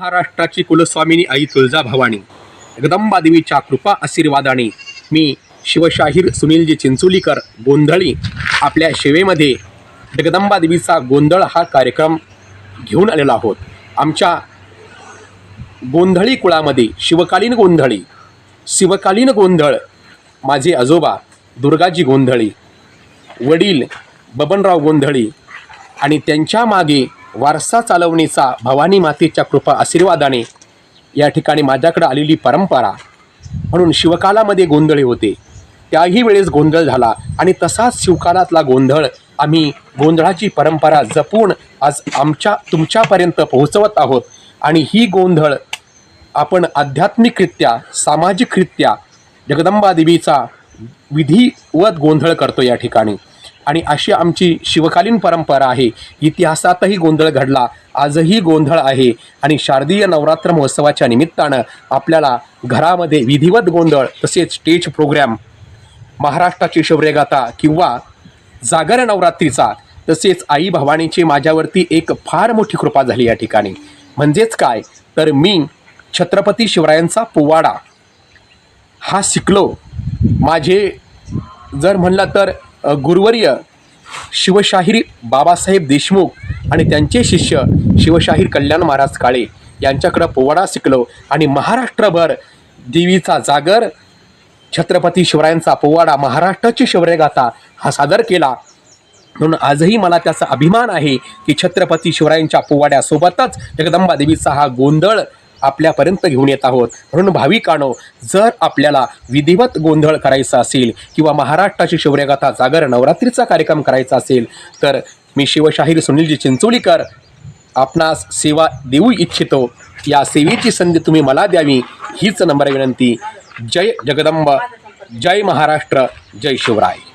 महाराष्ट्राची कुलस्वामिनी आई तुळजाभवानी जगदंबा देवीच्या कृपा आशीर्वादाने मी शिवशाहीर सुनीलजी चिंचोलीकर गोंधळी आपल्या सेवेमध्ये जगदंबा देवीचा गोंधळ हा कार्यक्रम घेऊन आलेलो आहोत. आमच्या गोंधळी कुळामध्ये शिवकालीन गोंधळी शिवकालीन गोंधळ माझे आजोबा दुर्गाजी गोंधळी वडील बबनराव गोंधळी आणि त्यांच्या मागे वारसा चालवणीचा भवानी मातेच्या कृपा आशीर्वादाने या ठिकाणी माझ्याकडे आलेली परंपरा म्हणून शिवकालामध्ये गोंधळे होते. त्याही वेळेस गोंधळ झाला आणि तसाच शिवकालातला गोंधळ आम्ही गोंधळाची परंपरा जपून आज आमच्या तुमच्यापर्यंत पोहोचवत आहोत. आणि ही गोंधळ आपण आध्यात्मिकरित्या सामाजिकरित्या जगदंबा देवीचा विधिवत गोंधळ करतो या ठिकाणी. आणि अशी आमची शिवकालीन परंपरा आहे. इतिहासातही गोंधळ घडला. आजही गोंधळ आहे. आणि शारदीय नवरात्र महोत्सवाच्या निमित्तानं आपल्याला घरामध्ये विधिवत गोंधळ तसेच स्टेज प्रोग्रॅम महाराष्ट्राची शौर्यगाथा किंवा जागर नवरात्रीचा तसेच आई भवानीची माझ्यावरती एक फार मोठी कृपा झाली या ठिकाणी. म्हणजेच काय? तर मी छत्रपती शिवरायांचा पोवाडा. हा शिकलो. माझे जर म्हणलं तर गुरुवर्य शिवशाहीर बाबासाहेब देशमुख आणि त्यांचे शिष्य शिवशाहीर कल्याण महाराज काळे यांच्याकडं पोवाडा शिकलो आणि महाराष्ट्रभर देवीचा जागर छत्रपती शिवरायांचा पोवाडा महाराष्ट्राची शौर्यगाथा हा सादर केला. म्हणून आजही मला त्याचा अभिमान आहे की छत्रपती शिवरायांच्या पोवाड्यासोबतच जगदंबा देवीचा हा गोंधळ आपल्यापर्यंत घेऊन येत आहोत. म्हणून भाविकानो जर आपल्याला विधिवत गोंधळ करायचा असेल किंवा महाराष्ट्राची शौर्यगाथा जागर नवरात्रीचा कार्यक्रम करायचा असेल तर मी शिवशाहीर सुनीलजी चिंचोलीकर आपणास सेवा देऊ इच्छितो. या सेवेची संधी तुम्ही मला द्यावी हीच नम्र विनंती. जय जगदंब. जय महाराष्ट्र. जय शिवराय.